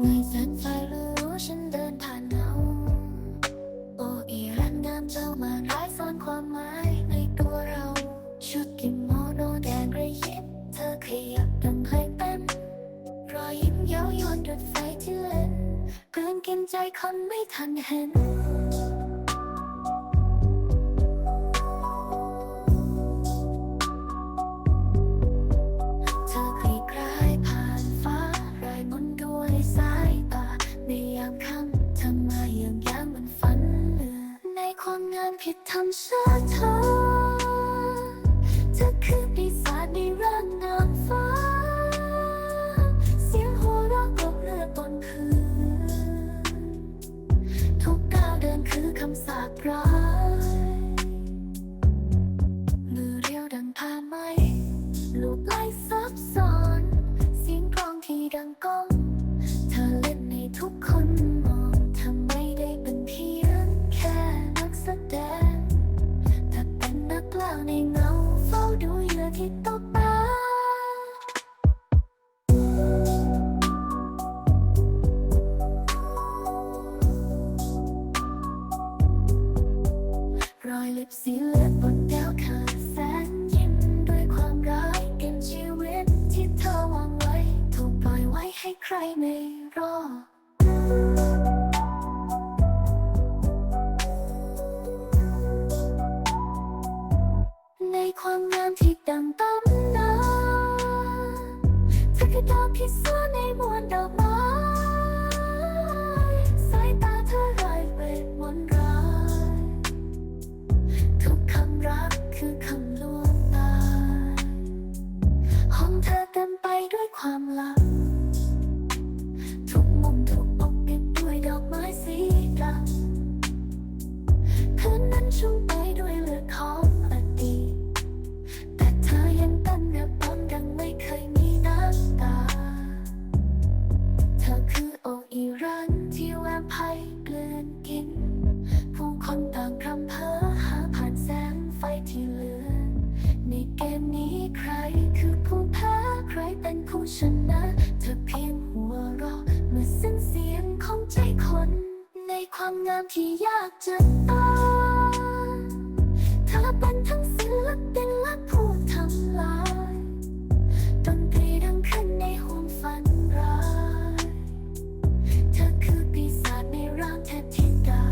ในแสนไฟรู้ฉันเดินผ่านเงาโออีรันงามเจ้ามาร้ายซ่อนความหมายในตัวเรา ชุดกิโมโนแดงระยิบเธอขยับดังเคยเป็นรอยยิ้มเย้ายวนดุดไฟที่เล่นกลืนกินใจคนไม่ทันเห็น ผิดธรรมชาติเธอ เธอคือปีศาจในร่างนางฟ้า เสียงหัวเราะกลบเลือดบนพื้นทุกก้าวเดินคือคำสาปร้าย มือเรียวดังผ้าไหมลูกไล่ซับซ้อน ดูเหยื่อที่ตกตารอยเล็บสีเลือดบนแก้วขาดแสนยิ้มด้วยความร้ายเก็บชีวิตที่เธอวางไว้ ถูกปล่อยไว้ให้ใครไม่รอด ความงามที่ดังตำนานเธอคือดาวพิศวในมวลดอกไม้ มนี้ใครคือผู้แพ้ใครเป็นผู้ชนะ เธอเพียงหัวเราะเมื่อสิ้นเสียงของใจคน ในความงามที่ยากจะตาเธอเป็นทั้งศิลปินและผู้ทำลายดนตรีดังขึ้นในห้วงฝันร้ายเธอคือปีศาจในร่างเทพธิดา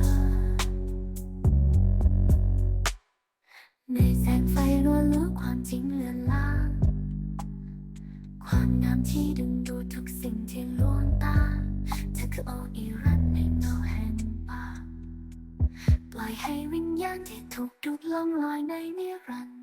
ในแสงไฟ จริงเลือนลางความงามที่ดึงดูดทุกสิ่งที่ลวงตาเธอคือโออีรันในเงาแห่งป่าปล่อยให้วิญญาณที่ถูกดูดล่องลอยในนิรันดร์